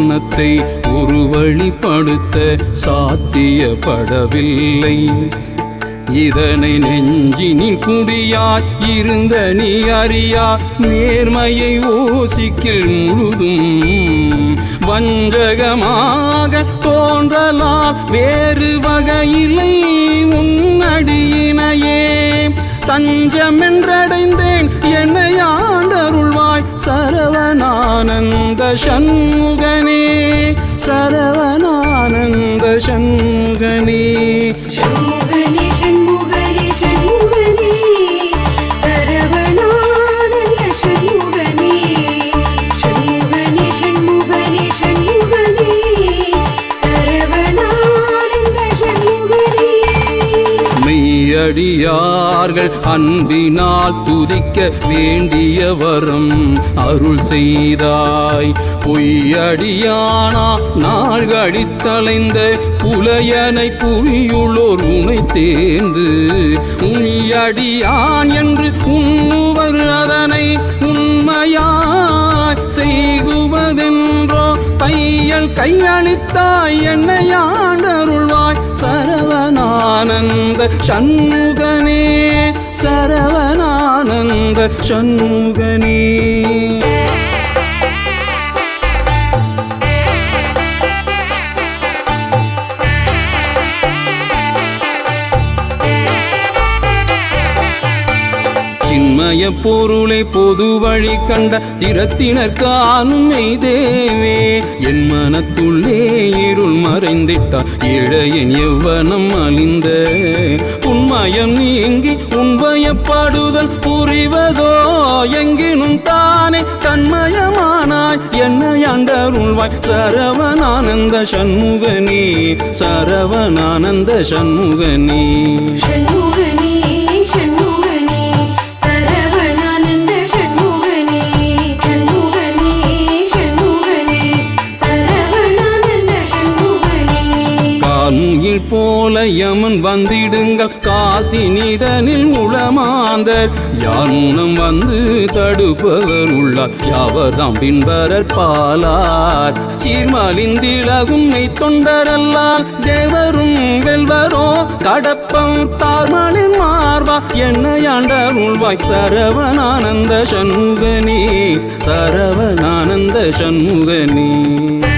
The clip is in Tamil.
குணத்தை ஒரு வழிப்படுத்த சாத்தியப்படவில்லை. இதனை நெஞ்சினில் குடியாய் இருந்த நீ அறியா நேர்மையை ஓசிக்கில் முழுதும் வஞ்சகமாக தோன்றலாம். வேறு வகையிலை உன்னடியினையே தஞ்சமென்றடைந்தேன் என்னை ஆண்டருள்வாய் சர சரவணானந்த சண்முகனே சரவணானந்த சண்முகனே. அடியார்கள் அன்பினால் துதிக்க வேண்டிய வரம் அருள் செய்தாய். பொய்யடியானா நாள் கழித்தலைந்த புலையனை புவியுள்ளோர் உனை தேர்ந்து. உய்யடியான் என்று உன் தையல் கையளித்தாய் என்னை ஆண்டருள்வாய். சரவணானந்த சண்முகனே சரவணானந்த சண்முகனே. சின்மய பொருளை பொது வழி கண்ட திறத்தினர் காணும் மெய்தேவே என் மனத்துள்ளே இருள் மறைந்திட்டார் இழையன் எவ்வனம் அழிந்த. உண்மயம் நீங்கி உண்வயப்படுதல் புரிவதோ எங்கினும் தானே தன்மயமானாய். என்னை அண்டருள்வாய் சரவணானந்த சண்முகனே சரவணானந்த சண்முகனே. போல யமன் வந்திடுங்கள். காசி நீதனில் உளமாந்தர். யார் முனம் வந்து தடுப்பவர் உள்ளார்? யாவர்தாம் பின்பரர் பாலார். சீர்மலிந்திலகும் மெய் தொண்டரல்லால் தேவரும் வெல்வரோ கடப்பம் தார்மலின் மார்பா. என்னை உள்வாய் சரவணானந்த சண்முகனே. சரவணானந்த சண்முகனே.